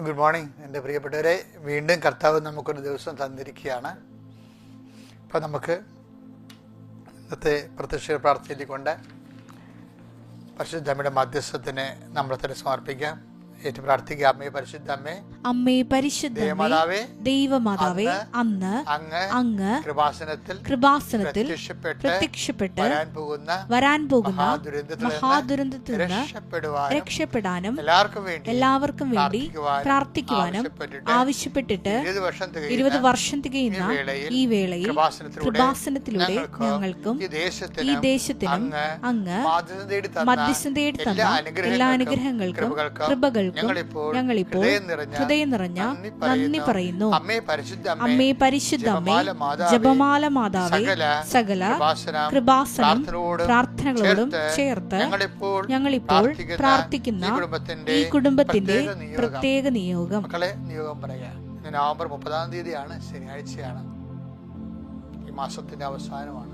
Good morning എന്റെ പ്രിയപ്പെട്ടവരെ. വീണ്ടും കർത്താവ് നമുക്കൊരു ദിവസം തന്നിരിക്കുകയാണ്. അപ്പം നമുക്ക് ഇന്നത്തെ പ്രത്യക്ഷ പരിശുദ്ധ പരിശുദ്ധമ്മയുടെ മധ്യസ്ഥത്തിന് നമ്മളെ തന്നെ സമർപ്പിക്കാം. ഏറ്റു പ്രാർത്ഥിക്കുക അമ്മയെ പരിശുദ്ധ അമ്മേ അമ്മേ പരിശുദ്ധ ദേവമാതാവേ ദൈവമാതാവേ അന്ന് അങ്ങ് അങ്ങ് കൃപാസനത്തിൽ കൃപാസനത്തിൽ പ്രത്യക്ഷപ്പെട്ട് വരാൻ പോകുന്ന മഹാദുരന്തത്തിൽ നിന്ന് രക്ഷപ്പെടാനും എല്ലാവർക്കും വേണ്ടി എല്ലാവർക്കും വേണ്ടി പ്രാർത്ഥിക്കുവാനും ആവശ്യപ്പെട്ടിട്ട് ഇരുപത് വർഷം തികയുന്ന ഈ വേളയിൽ കൃപാസനത്തിലൂടെ ഞങ്ങൾക്കും ഈ ദേശത്തിനും അങ്ങ് മധ്യസ്ഥതയെടുത്ത തന്ന എല്ലാ അനുഗ്രഹങ്ങൾക്കും കൃപകൾക്കും ഞങ്ങളിപ്പോൾ ഹൃദയം ഹൃദയം നിറഞ്ഞ നന്ദി പറയുന്നു. അമ്മേ പരിശുദ്ധ അമ്മേ ജപമാല മാതാവേ, സകല കൃപാസനം, പ്രാർത്ഥനകളോടും ചേർത്ത് ഞങ്ങളിപ്പോൾ പ്രാർത്ഥിക്കുന്ന ഈ കുടുംബത്തിന്റെ പ്രത്യേക നിയോഗം. മക്കളെ നിയോഗം പറയാ നവംബർ മുപ്പതാം തീയതിയാണ് ശനിയാഴ്ചയാണ്. ഈ മാസത്തിന്റെ അവസാനമാണ്.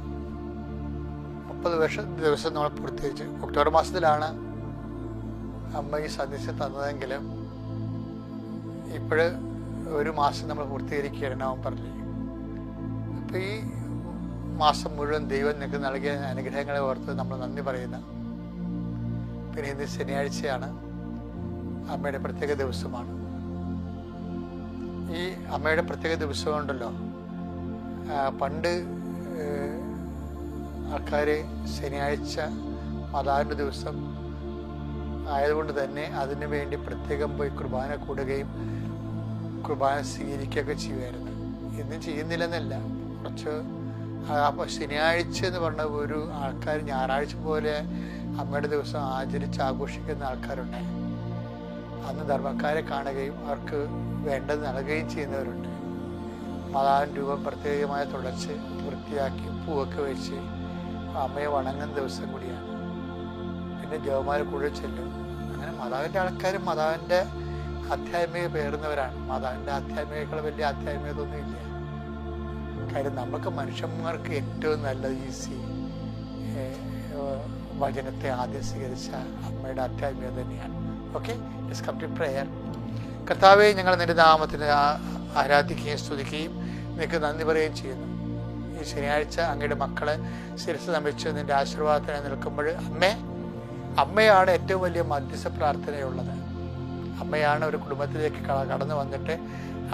മുപ്പത് വർഷ ദിവസം നമ്മൾ പൂർത്തീകരിച്ചു. ഒക്ടോബർ മാസത്തിലാണ് അമ്മ ഈ സന്ദേശം തന്നതെങ്കിലും ഇപ്പോഴ് ഒരു മാസം നമ്മൾ പൂർത്തീകരിക്കുകയാണ് നവംബറിൽ അപ്പോൾ ഈ മാസം മുഴുവൻ ദൈവം നിങ്ങൾക്ക് നൽകിയ അനുഗ്രഹങ്ങളെ ഓർത്ത് നമ്മൾ നന്ദി പറയുന്ന പിന്നെ ഇന്ന് ശനിയാഴ്ചയാണ് അമ്മയുടെ പ്രത്യേക ദിവസമാണ്. ഈ അമ്മയുടെ പ്രത്യേക ദിവസമുണ്ടല്ലോ പണ്ട് ആൾക്കാർ ശനിയാഴ്ച മതാവിന്റെ ദിവസം ആയതുകൊണ്ട് തന്നെ അതിനു വേണ്ടി പ്രത്യേകം പോയി കുർബാന കൂടുകയും കുർബാന സ്വീകരിക്കുകയൊക്കെ ചെയ്യുമായിരുന്നു. ഇന്നും ചെയ്യുന്നില്ലെന്നല്ല. കുറച്ച് അപ്പോൾ അപ്പൊ ശനിയാഴ്ച എന്ന് പറഞ്ഞ ഒരു ആൾക്കാർ ഞായറാഴ്ച പോലെ അമ്മയുടെ ദിവസം ആചരിച്ച് ആഘോഷിക്കുന്ന ആൾക്കാരുണ്ട്. അന്ന് ധർമ്മക്കാരെ കാണുകയും അവർക്ക് വേണ്ടത് നൽകുകയും ചെയ്യുന്നവരുണ്ട്. മതാൻ രൂപം പ്രത്യേകമായി തുടച്ച് വൃത്തിയാക്കി പൂവൊക്കെ വെച്ച് അമ്മയെ വണങ്ങുന്ന ദിവസം കൂടിയാണ്. പിന്നെ ജവമാരെ കൂടെ ചെല്ലും. അങ്ങനെ മാതാവിന്റെ ആൾക്കാരും മാതാവിന്റെ ആധ്യാത്മിക പേറുന്നവരാണ്. മാതാവിന്റെ ആധ്യാത്മികകൾ വലിയ ആധ്യാത്മികതൊന്നും കാര്യം നമുക്ക് മനുഷ്യന്മാർക്ക് ഏറ്റവും നല്ലത് ഈസി വചനത്തെ ആദ്യം സ്വീകരിച്ച അമ്മയുടെ ആധ്യാത്മികത തന്നെയാണ്. ഓക്കെ ലെറ്റ്സ് പ്രെയർ കർത്താവെ ഞങ്ങൾ നിന്റെ നാമത്തിന് ആരാധിക്കുകയും സ്തുതിക്കുകയും നിനക്ക് നന്ദി പറയുകയും ചെയ്യുന്നു. ഈ ശനിയാഴ്ച അങ്ങയുടെ മക്കളെ ശിരസ് നമിച്ച് നിന്റെ ആശീർവാദത്തിന് നിൽക്കുമ്പോൾ അമ്മ അമ്മയാണ് ഏറ്റവും വലിയ മധ്യസ്ഥ പ്രാർത്ഥനയുള്ളത്. അമ്മയാണ് ഒരു കുടുംബത്തിലേക്ക് കടന്നു വന്നിട്ട്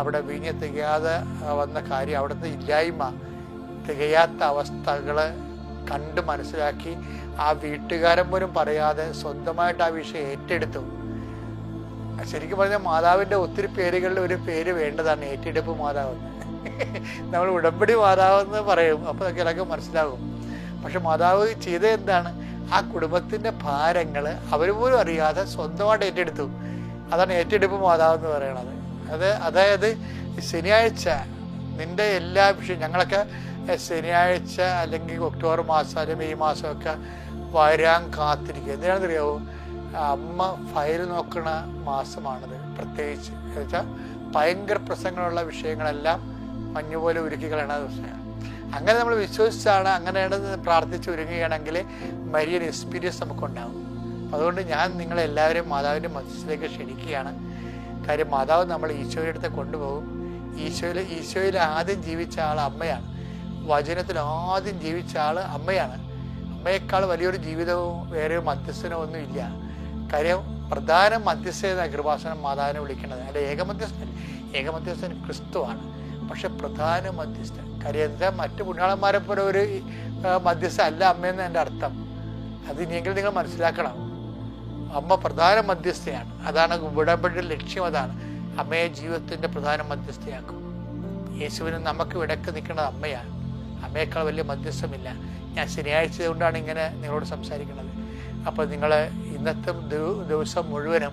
അവിടെ വീഞ്ഞ് തികയാതെ വന്ന കാര്യം അവിടുത്തെ ഇല്ലായ്മ തികയാത്ത അവസ്ഥകൾ കണ്ട് മനസ്സിലാക്കി ആ വീട്ടുകാരൻ പോലും പറയാതെ സ്വന്തമായിട്ട് ആ വിഷയം ഏറ്റെടുത്തു. ശരിക്കും പറഞ്ഞാൽ മാതാവിന്റെ ഒത്തിരി പേരുകളിൽ ഒരു പേര് വേണ്ടതാണ് ഏറ്റെടുപ്പ് മാതാവ്. നമ്മൾ ഉടമ്പടി മാതാവെന്ന് പറയും. അപ്പോൾ ചിലക്ക് മനസ്സിലാകും. പക്ഷെ മാതാവ് ചെയ്ത എന്താണ്? ആ കുടുംബത്തിന്റെ ഭാരങ്ങൾ അവർ പോലും അറിയാതെ സ്വന്തമായിട്ട് ഏറ്റെടുത്തു. അതാണ് ഏറ്റെടുപ്പ് മാതാവ് എന്ന് പറയണത്. അത് അതായത് ശനിയാഴ്ച നിന്റെ എല്ലാ വിഷയം ഞങ്ങളൊക്കെ ശനിയാഴ്ച അല്ലെങ്കിൽ ഒക്ടോബർ മാസം അല്ലെങ്കിൽ മെയ് മാസമൊക്കെ വരാൻ കാത്തിരിക്കുക എന്തിനാണെന്നറിയാവോ അമ്മ ഫയൽ നോക്കണ മാസമാണത് പ്രത്യേകിച്ച്. എന്ന് വെച്ചാൽ ഭയങ്കര പ്രസംഗങ്ങളുള്ള വിഷയങ്ങളെല്ലാം മഞ്ഞുപോലെ ഒരുക്കി കളയണ ദിവസമാണ്. അങ്ങനെ നമ്മൾ വിശ്വസിച്ചാണ് അങ്ങനെയാണ് പ്രാർത്ഥിച്ച് ഒരുങ്ങുകയാണെങ്കിൽ വലിയൊരു എക്സ്പീരിയൻസ് നമുക്കുണ്ടാകും അതുകൊണ്ട് ഞാൻ നിങ്ങളെല്ലാവരും മാതാവിന്റെ മനസ്സിലേക്ക് ക്ഷണിക്കുകയാണ്. കാര്യം മാതാവ് നമ്മൾ ഈശോയുടെ അടുത്ത് കൊണ്ടുപോകും. ഈശോയിൽ ഈശോയിൽ ആദ്യം ജീവിച്ച ആൾ അമ്മയാണ്. വചനത്തിൽ ആദ്യം ജീവിച്ച ആൾ അമ്മയാണ്. അമ്മയേക്കാൾ വലിയൊരു ജീവിതവും വേറെ മധ്യസ്ഥനോ ഒന്നും ഇല്ല. കാര്യം പ്രധാന മധ്യസ്ഥ കൃപാസനം മാതാവിനെ വിളിക്കുന്നത്. അല്ല ഏകമധ്യസ്ഥൻ. ഏകമധ്യസ്ഥൻ ക്രിസ്തുവാണ്. പക്ഷെ പ്രധാന മധ്യസ്ഥൻ കാര്യം മറ്റു പുണ്യാളന്മാരെ പോലെ ഒരു മധ്യസ്ഥ അല്ല അമ്മയെന്ന് എന്റെ അർത്ഥം. അത് ഇനിയെങ്കിലും നിങ്ങൾ മനസ്സിലാക്കണം. അമ്മ പ്രധാന മധ്യസ്ഥയാണ്. അതാണ് വിടപെടൽ ലക്ഷ്യം അതാണ്. അമ്മയെ ജീവിതത്തിന്റെ പ്രധാന മധ്യസ്ഥയാക്കും. യേശുവിന് നമുക്ക് ഇടയ്ക്ക് നിൽക്കുന്നത് അമ്മയാണ്. അമ്മയേക്കാൾ വലിയ മധ്യസ്ഥമില്ല. ഞാൻ ശനിയാഴ്ച കൊണ്ടാണ് ഇങ്ങനെ നിങ്ങളോട് സംസാരിക്കുന്നത്. അപ്പോൾ നിങ്ങൾ ഇന്നത്തെ ദിവസം മുഴുവനും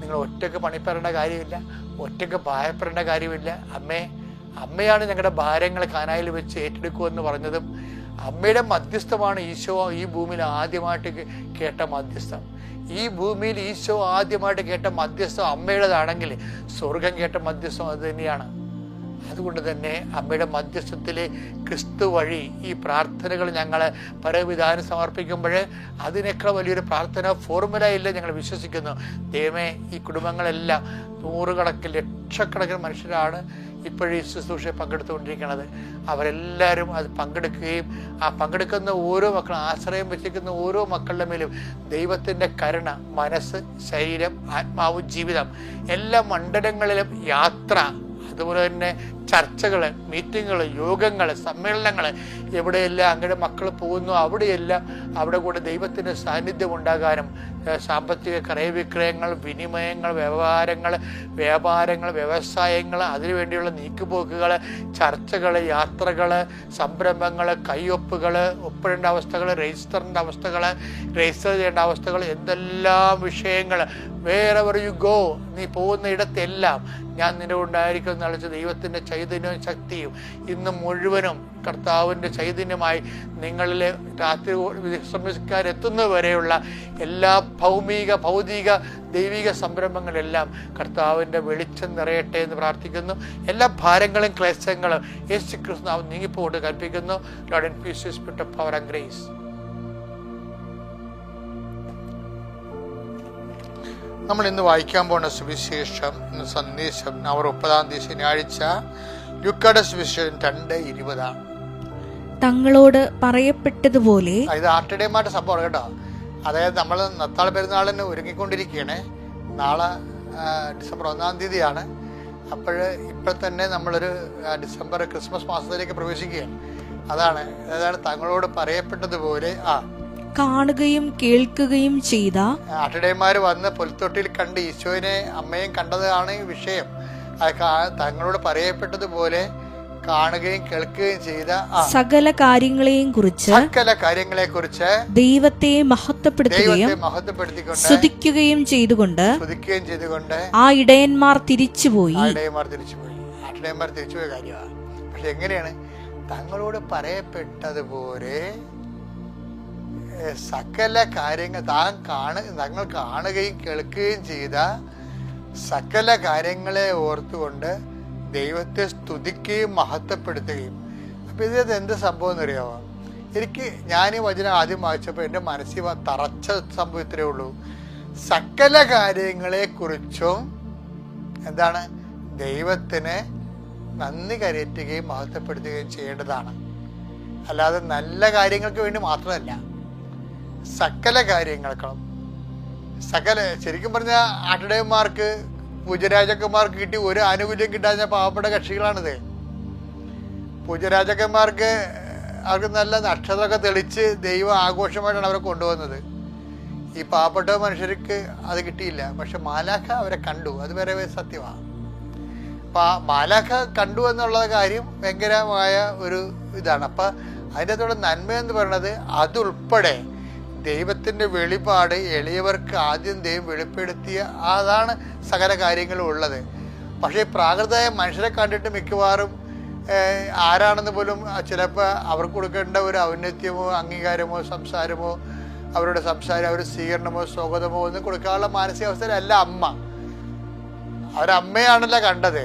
നിങ്ങൾ ഒറ്റയ്ക്ക് പണിപ്പെടേണ്ട കാര്യമില്ല. ഒറ്റയ്ക്ക് ഭയപ്പെടേണ്ട കാര്യമില്ല. അമ്മേ അമ്മയാണ് ഞങ്ങളുടെ ഭാരങ്ങൾ കാനായിൽ വെച്ച് ഏറ്റെടുക്കുമെന്ന് പറഞ്ഞതും അമ്മയുടെ മധ്യസ്ഥമാണ് ഈശോ ഈ ഭൂമിയിൽ ആദ്യമായിട്ട് കേട്ട മധ്യസ്ഥം. ഈ ഭൂമിയിൽ ഈശോ ആദ്യമായിട്ട് കേട്ട മധ്യസ്ഥം അമ്മയുടേതാണെങ്കിൽ സ്വർഗം കേട്ട മധ്യസ്ഥം അത് തന്നെയാണ്. അതുകൊണ്ട് തന്നെ അമ്മയുടെ മധ്യസ്ഥത്തിലെ ക്രിസ്തു വഴി ഈ പ്രാർത്ഥനകൾ ഞങ്ങൾ പരവിധാനം സമർപ്പിക്കുമ്പോൾ അതിനേക്കാൾ വലിയൊരു പ്രാർത്ഥന ഫോർമുല ഇല്ല ഞങ്ങൾ വിശ്വസിക്കുന്നു. ദൈവമേ ഈ കുടുംബങ്ങളെല്ലാം നൂറുകണക്കിന് ലക്ഷക്കണക്കിന് മനുഷ്യരാണ് ഇപ്പോഴും ഈ ശുശ്രൂഷയെ പങ്കെടുത്തുകൊണ്ടിരിക്കുന്നത്. അവരെല്ലാവരും അത് പങ്കെടുക്കുകയും ആ പങ്കെടുക്കുന്ന ഓരോ മക്കളും ആശ്രയം വെച്ചിരിക്കുന്ന ഓരോ മക്കളുടെ മേലും ദൈവത്തിന്റെ കരുണ മനസ്സ് ശരീരം ആത്മാവ് ജീവിതം എല്ലാ മണ്ഡലങ്ങളിലും യാത്ര അതുപോലെ തന്നെ ചർച്ചകൾ മീറ്റിങ്ങുകൾ യോഗങ്ങൾ സമ്മേളനങ്ങൾ എവിടെയെല്ലാം അങ്ങനെ മക്കൾ പോകുന്നു അവിടെയെല്ലാം അവിടെ കൂടെ ദൈവത്തിന്റെ സാന്നിധ്യം ഉണ്ടാകാനും സാമ്പത്തിക ക്രയവിക്രയങ്ങൾ വിനിമയങ്ങൾ വ്യവഹാരങ്ങൾ വ്യാപാരങ്ങൾ വ്യവസായങ്ങൾ അതിനുവേണ്ടിയുള്ള നീക്കുപോക്കുകൾ ചർച്ചകൾ യാത്രകൾ സംരംഭങ്ങൾ കയ്യൊപ്പുകൾ ഒപ്പിടേണ്ട അവസ്ഥകൾ രജിസ്റ്ററിന്റെ അവസ്ഥകൾ രജിസ്റ്റർ ചെയ്യേണ്ട അവസ്ഥകൾ എന്തെല്ലാം വിഷയങ്ങൾ വേറെ യു ഗോ നീ പോകുന്ന ഇടത്തെല്ലാം ഞാൻ നിന്റെ ഉണ്ടായിരിക്കും എന്നളിച്ച് ദൈവത്തിന്റെ ചൈതന്യവും ശക്തിയും ഇന്ന് മുഴുവനും കർത്താവിന്റെ ചൈതന്യമായി നിങ്ങളിലെ രാത്രി വിശ്രമിക്കാരെത്തുന്നത് വരെയുള്ള എല്ലാ ഭൗമിക ഭൗതിക ദൈവിക സംരംഭങ്ങളെല്ലാം കർത്താവിന്റെ വെളിച്ചം നിറയട്ടെ എന്ന് പ്രാർത്ഥിക്കുന്നു. എല്ലാ ഭാരങ്ങളും ക്ലേശങ്ങളും യേശു കൃഷ്ണാവ് നീങ്ങിപ്പോട്ട് കൽപ്പിക്കുന്നു Lord and peace power and grace. നമ്മൾ ഇന്ന് വായിക്കാൻ പോകുന്ന സുവിശേഷം ഇന്ന് സന്ദേശം നവർ മുപ്പതാം തീയതി ശനിയാഴ്ച ലുക്കയുടെ സുവിശേഷം രണ്ട് ഇരുപതാണ്. തങ്ങളോട് പറയപ്പെട്ടതുപോലെ ഇത് ആർട്ടിഡേമായിട്ട് സംഭവമാണ് കേട്ടോ. അതായത് നമ്മൾ നത്താൾ പെരുന്നാളിന് ഒരുങ്ങിക്കൊണ്ടിരിക്കുകയാണ്. നാളെ ഡിസംബർ ഒന്നാം തീയതിയാണ്. അപ്പോൾ ഇപ്പം തന്നെ നമ്മളൊരു ഡിസംബർ ക്രിസ്മസ് മാസത്തിലേക്ക് പ്രവേശിക്കുകയാണ്. അതാണ് അതാണ് തങ്ങളോട് പറയപ്പെട്ടതുപോലെ ആ കാണുകയും കേൾക്കുകയും ചെയ്ത അട്ടിടയന്മാർ വന്ന് പുൽത്തൊട്ടിയിൽ കണ്ട് ഈശോനെ അമ്മയും കണ്ടതാണ് ഈ വിഷയം. തങ്ങളോട് പറയപ്പെട്ടതുപോലെ കാണുകയും കേൾക്കുകയും ചെയ്ത സകല കാര്യങ്ങളെയും കുറിച്ച് സകല കാര്യങ്ങളെ കുറിച്ച് ദൈവത്തെ മഹത്വപ്പെടുത്തുകയും മഹത്വപ്പെടുത്തിക്കൊണ്ട് സ്തുതിക്കുകയും ചെയ്തുകൊണ്ട് സ്തുതിക്കുകയും ചെയ്തുകൊണ്ട് ആ ഇടയന്മാർ തിരിച്ചുപോയി. ഇടയന്മാർ തിരിച്ചുപോയി. ആട്ടിടയന്മാർ തിരിച്ചുപോയ കാര്യമാണ്. പക്ഷെ എങ്ങനെയാണ്? തങ്ങളോട് പറയപ്പെട്ടതുപോലെ സകല കാര്യങ്ങൾ താൻ കാണ തങ്ങൾ കാണുകയും കേൾക്കുകയും ചെയ്ത സകല കാര്യങ്ങളെ ഓർത്തുകൊണ്ട് ദൈവത്തെ സ്തുതിക്കുകയും മഹത്വപ്പെടുത്തുകയും. അപ്പം ഇതിനകത്ത് എന്ത് സംഭവം എന്നറിയാമോ എനിക്ക് ഞാൻ ഈ വചനം ആദ്യം വായിച്ചപ്പോൾ എന്റെ മനസ്സിൽ തറച്ച സംഭവം ഇത്രയേ ഉള്ളൂ. സകല കാര്യങ്ങളെക്കുറിച്ചും എന്താണ്? ദൈവത്തിന് നന്ദി കരയറ്റുകയും മഹത്വപ്പെടുത്തുകയും ചെയ്യേണ്ടതാണ്. അല്ലാതെ നല്ല കാര്യങ്ങൾക്ക് വേണ്ടി മാത്രമല്ല. സകല കാര്യങ്ങൾക്കും സകല ശരിക്കും പറഞ്ഞ ആട്ടിടയന്മാർക്ക് പൂജരാജക്കന്മാർക്ക് കിട്ടി ഒരു ആനുകൂല്യം കിട്ടാഞ്ഞ പാവപ്പെട്ട കക്ഷികളാണിത്. പൂജരാജക്കന്മാർക്ക് അവർക്ക് നല്ല നക്ഷത്രമൊക്കെ തെളിച്ച് ദൈവ ആഘോഷമായിട്ടാണ് അവരെ കൊണ്ടുവന്നത്. ഈ പാവപ്പെട്ട മനുഷ്യർക്ക് അത് കിട്ടിയില്ല. പക്ഷെ മാലാഖ അവരെ കണ്ടു. അത് വരെ സത്യമാണ് അപ്പം മാലാഖ കണ്ടു എന്നുള്ള കാര്യം ഭയങ്കരമായ ഒരു ഇതാണ്. അപ്പം അതിന്റെ അകത്തോടെ നന്മ എന്ന് പറയുന്നത് അതുൾപ്പെടെ ദൈവത്തിന്റെ വെളിപാട് എളിയവർക്ക് ആദ്യം ദൈവം വെളിപ്പെടുത്തിയ അതാണ് സകല കാര്യങ്ങളും ഉള്ളത്. പക്ഷേ പ്രാകൃതമായ മനുഷ്യരെ കണ്ടിട്ട് മിക്കവാറും ആരാണെന്ന് പോലും ചിലപ്പോൾ അവർക്ക് കൊടുക്കേണ്ട ഒരു ഔന്നത്യമോ അംഗീകാരമോ സംസാരമോ അവരുടെ സംസാരം അവരുടെ സ്വീകരണമോ സ്വാഗതമോ ഒന്നും കൊടുക്കാനുള്ള മാനസികാവസ്ഥയിലല്ല അമ്മ. അവരമ്മയാണല്ലോ കണ്ടത്.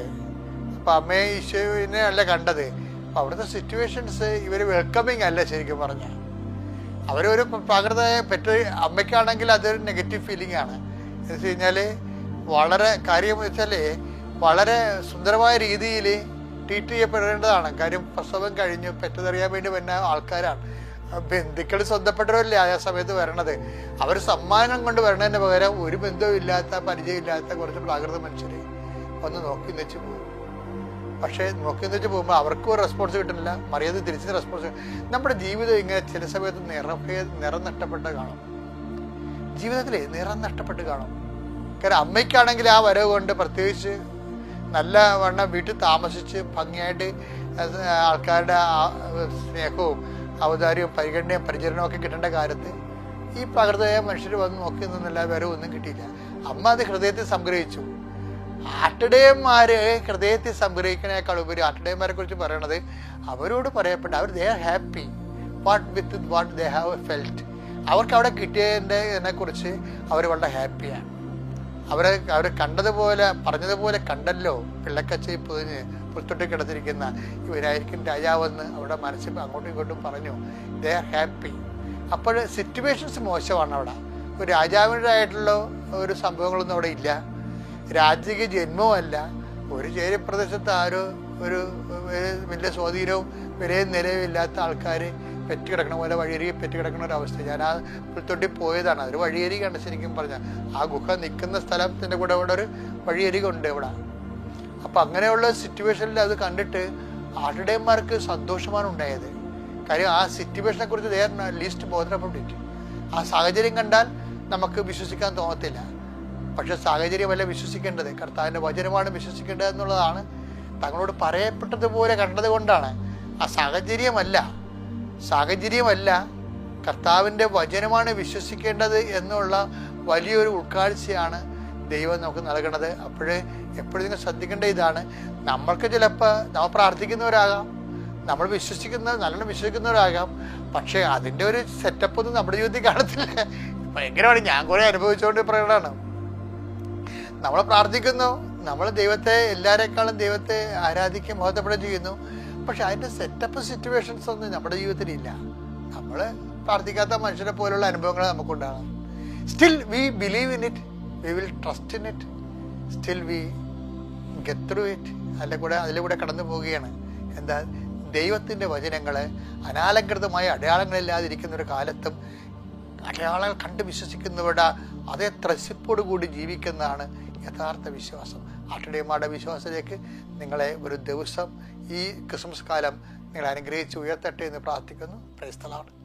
അപ്പം അമ്മയെ ഈശോനെ അല്ല കണ്ടത്. അപ്പം അവിടുത്തെ സിറ്റുവേഷൻസ് ഇവർ വെൽക്കമിങ് അല്ല ശരിക്കും പറഞ്ഞ അവരൊരു പകർന്നതായ പെറ്റ അമ്മയ്ക്കാണെങ്കിൽ അതൊരു നെഗറ്റീവ് ഫീലിംഗ് ആണ്. എന്ന് വെച്ച് കഴിഞ്ഞാൽ വളരെ കാര്യം വെച്ചാൽ വളരെ സുന്ദരമായ രീതിയിൽ ട്രീറ്റ് ചെയ്യപ്പെടേണ്ടതാണ്. കാര്യം പ്രസവം കഴിഞ്ഞു പെറ്റതറിയാൻ വേണ്ടി വരുന്ന ആൾക്കാരാണ്. ബന്ധുക്കൾ സ്വന്തപ്പെട്ടവരല്ലേ ആ സമയത്ത് വരണത്. അവർ സമ്മാനം കൊണ്ട് വരണതിന് പകരം ഒരു ബന്ധവും ഇല്ലാത്ത പരിചയമില്ലാത്ത കുറച്ച് പ്രാകൃത മനുഷ്യരെ ഒന്ന് നോക്കി വെച്ച് പോകും പക്ഷേ നോക്കി വെച്ച് പോകുമ്പോൾ അവർക്കും ഒരു റെസ്പോൺസ് കിട്ടുന്നില്ല. മറിയാതെ തിരിച്ച് റെസ്പോൺസ് നമ്മുടെ ജീവിതം ഇങ്ങനെ ചില സമയത്ത് നിറഭേ നിറം നഷ്ടപ്പെട്ട് കാണും. ജീവിതത്തിലെ നിറം നഷ്ടപ്പെട്ട് കാണും. കാരണം അമ്മയ്ക്കാണെങ്കിൽ ആ വരവ് കൊണ്ട് പ്രത്യേകിച്ച് നല്ല വണ്ണം വീട്ടിൽ താമസിച്ച് ഭംഗിയായിട്ട് ആൾക്കാരുടെ സ്നേഹവും ഔദാര്യവും പരിഗണനയും പരിചരണവും ഒക്കെ കിട്ടേണ്ട കാര്യത്തിൽ ഈ പ്രകൃതയായ മനുഷ്യർ വന്ന് നോക്കി നിന്നല്ല വരവൊന്നും കിട്ടിയില്ല. അമ്മ അത് ഹൃദയത്തിൽ സംഗ്രഹിച്ചു. ആട്ടിടയന്മാര് ഹൃദയത്തിൽ സംഗ്രഹിക്കുന്നതിനേക്കാൾ ഉപരി ആട്ടിടയന്മാരെ കുറിച്ച് പറയണത് അവരോട് പറയപ്പെട്ട അവർ they are happy what with what they have felt അവർക്ക് അവിടെ കിട്ടിയതിനെ കുറിച്ച് അവർ വളരെ ഹാപ്പിയാണ് അവരെ അവർ കണ്ടതുപോലെ പറഞ്ഞതുപോലെ കണ്ടല്ലോ. പിള്ളക്കച്ചി പൊതിഞ്ഞ് പുറത്തൊട്ട് കിടന്നിരിക്കുന്ന ഇവരായിരിക്കും രാജാവെന്ന് അവിടെ മനസ്സിൽ അങ്ങോട്ടും ഇങ്ങോട്ടും പറഞ്ഞു. ദേ ആർ ഹാപ്പി അപ്പോൾ സിറ്റുവേഷൻസ് മോശമാണ് അവിടെ. ഒരു രാജാവിന്റെതായിട്ടുള്ള ഒരു സംഭവങ്ങളൊന്നും അവിടെ ഇല്ല. രാജകീയ ജന്മവുമല്ല ഒരു ചേരി പ്രദേശത്ത് ആരോ ഒരു വലിയ സ്വാധീനവും വിലയും നിലവില്ലാത്ത ആൾക്കാർ പെറ്റ് കിടക്കണ പോലെ വഴിയരികെ പെറ്റ് കിടക്കുന്ന ഒരു അവസ്ഥ. ഞാൻ ആ പുൽത്തൊട്ടി പോയതാണ്. അതൊരു വഴിയരികാണ് ശരിക്കും പറഞ്ഞാൽ ആ ഗുഹ നിൽക്കുന്ന സ്ഥലത്തിന്റെ കൂടെ ഇവിടെ ഒരു വഴിയരികുണ്ട് ഇവിടെ. അപ്പം അങ്ങനെയുള്ള സിറ്റുവേഷനിൽ അത് കണ്ടിട്ട് ആട്ടിടയന്മാർക്ക് സന്തോഷമാണ് ഉണ്ടായത്? കാര്യം ആ സിറ്റുവേഷനെ കുറിച്ച് ലീസ്റ്റ് ബോധനപ്പെട്ടിട്ട് ആ സാഹചര്യം കണ്ടാൽ നമുക്ക് വിശ്വസിക്കാൻ തോന്നത്തില്ല. പക്ഷെ സാഹചര്യമല്ല വിശ്വസിക്കേണ്ടത്. കർത്താവിന്റെ വചനമാണ് വിശ്വസിക്കേണ്ടത് എന്നുള്ളതാണ് തങ്ങളോട് പറയപ്പെട്ടതുപോലെ കണ്ടത് കൊണ്ടാണ്. ആ സാഹചര്യമല്ല. സാഹചര്യമല്ല കർത്താവിന്റെ വചനമാണ് വിശ്വസിക്കേണ്ടത് എന്നുള്ള വലിയൊരു ഉൾക്കാഴ്ചയാണ് ദൈവം നമുക്ക് നൽകണത്. അപ്പോഴേ എപ്പോഴും നിങ്ങൾ ശ്രദ്ധിക്കേണ്ട ഇതാണ്. നമ്മൾക്ക് ചിലപ്പോൾ നമ്മൾ പ്രാർത്ഥിക്കുന്നവരാകാം. നമ്മൾ വിശ്വസിക്കുന്ന നല്ലോണം വിശ്വസിക്കുന്നവരാകാം. പക്ഷേ അതിന്റെ ഒരു സെറ്റപ്പ് ഒന്നും നമ്മുടെ ജീവിതത്തിൽ കാണത്തില്ല. ഭയങ്കരമാണ്. ഞാൻ കുറേ അനുഭവിച്ചുകൊണ്ട് പറയണതാണ് നമ്മൾ പ്രാർത്ഥിക്കുന്നു. നമ്മൾ ദൈവത്തെ എല്ലാവരെക്കാളും ദൈവത്തെ ആരാധിക്കുകയും ബോധപ്പെടുകയും ചെയ്യുന്നു. പക്ഷെ അതിന്റെ സെറ്റപ്പ് സിറ്റുവേഷൻസ് ഒന്നും നമ്മുടെ ജീവിതത്തിൽ ഇല്ല. നമ്മൾ പ്രാർത്ഥിക്കാത്ത മനുഷ്യരെ പോലുള്ള അനുഭവങ്ങൾ നമുക്കുണ്ടാകണം still we believe in it we will trust in it still we get through it അതിന്റെ കൂടെ അതിലൂടെ കൂടെ കടന്നു പോവുകയാണ്. എന്താ? ദൈവത്തിന്റെ വചനങ്ങൾ അനാലംകൃതമായ അടയാളങ്ങളില്ലാതിരിക്കുന്ന ഒരു കാലത്തും അടയാളങ്ങൾ കണ്ട് വിശ്വസിക്കുന്നവരുടെ അതേ ത്രസിപ്പോടുകൂടി ജീവിക്കുന്നതാണ് യഥാർത്ഥ വിശ്വാസം. ആട്ടിടയന്മാരുടെ വിശ്വാസത്തിലേക്ക് നിങ്ങളെ ഒരു ദിവസം ഈ ക്രിസ്മസ് കാലം നിങ്ങളെ അനുഗ്രഹിച്ച് ഉയർത്തട്ടെ എന്ന് പ്രാർത്ഥിക്കുന്നു. പ്രൈസ്തലാണ്